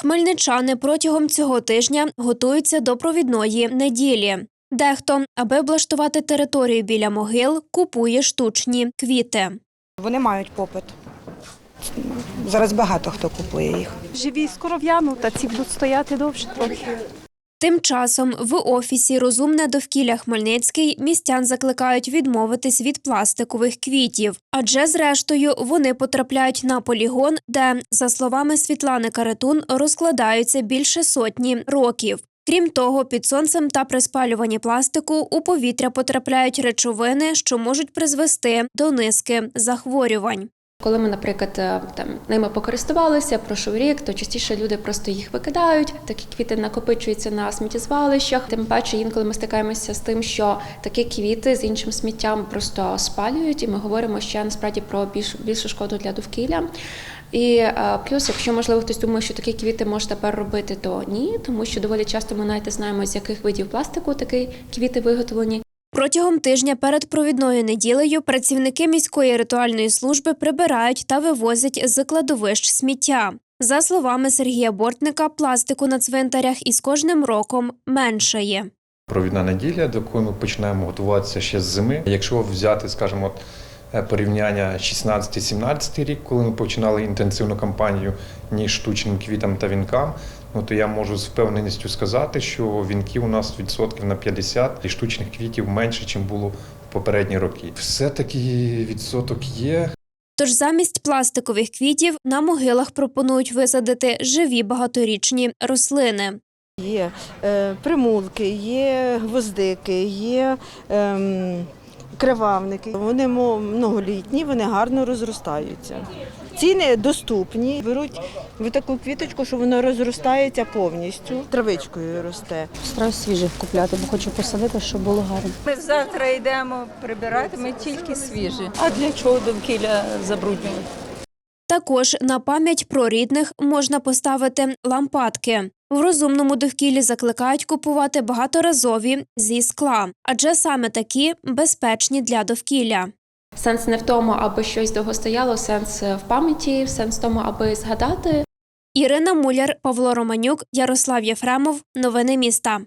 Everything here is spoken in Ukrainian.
Хмельничани протягом цього тижня готуються до провідної неділі. Дехто, аби облаштувати територію біля могил, купує штучні квіти. Вони мають попит. Зараз багато хто купує їх. Живі скоро в'януть, та ці будуть стояти довше трохи. Тим часом в офісі Розумне довкілля Хмельницький містян закликають відмовитись від пластикових квітів, адже зрештою вони потрапляють на полігон, де, за словами Світлани Каретун, розкладаються більше сотні років. Крім того, під сонцем та при спалюванні пластику у повітря потрапляють речовини, що можуть призвести до низки захворювань. Коли ми, наприклад, е, там ними покористувалися, пройшов рік, то частіше люди просто їх викидають. Такі квіти накопичуються на сміттєзвалищах. Тим паче, інколи ми стикаємося з тим, що такі квіти з іншим сміттям просто спалюють, і ми говоримо ще насправді про більш більшу шкоду для довкілля. І е, плюс, якщо можливо хтось думає, що такі квіти може тепер робити, то ні, тому що доволі часто ми навіть знаємо, з яких видів пластику такі квіти виготовлені. Протягом тижня перед провідною неділею працівники міської ритуальної служби прибирають та вивозять з кладовищ сміття. За словами Сергія Бортника, пластику на цвинтарях із кожним роком меншає. Провідна неділя, до якої ми починаємо готуватися ще з зими. Якщо взяти, скажімо, е, порівняння 16-17 рік, коли ми починали інтенсивну кампанію ніж штучним квітам та вінкам, ну то я можу з впевненістю сказати, що вінків у нас відсотків на 50 і штучних квітів менше, ніж було в попередні роки. Все-таки відсоток є. Тож замість пластикових квітів на могилах пропонують висадити живі багаторічні рослини. Є е, примулки, є гвоздики, є ем, кривавники. Вони мо- многолітні, вони гарно розростаються. Ціни доступні. Беруть в таку квіточку, що воно розростається повністю. Травичкою росте. Стараюсь свіжих купляти, бо хочу посадити, щоб було гарно. Ми завтра йдемо прибирати, ми тільки свіжі. А для чого довкілля забруднювати? Також на пам'ять про рідних можна поставити лампадки. В розумному довкіллі закликають купувати багаторазові зі скла, адже саме такі безпечні для довкілля. Сенс не в тому, аби щось довго стояло, сенс в пам'яті, сенс в тому, аби згадати Ірина Муляр, Павло Романюк, Ярослав Єфремов. Новини міста.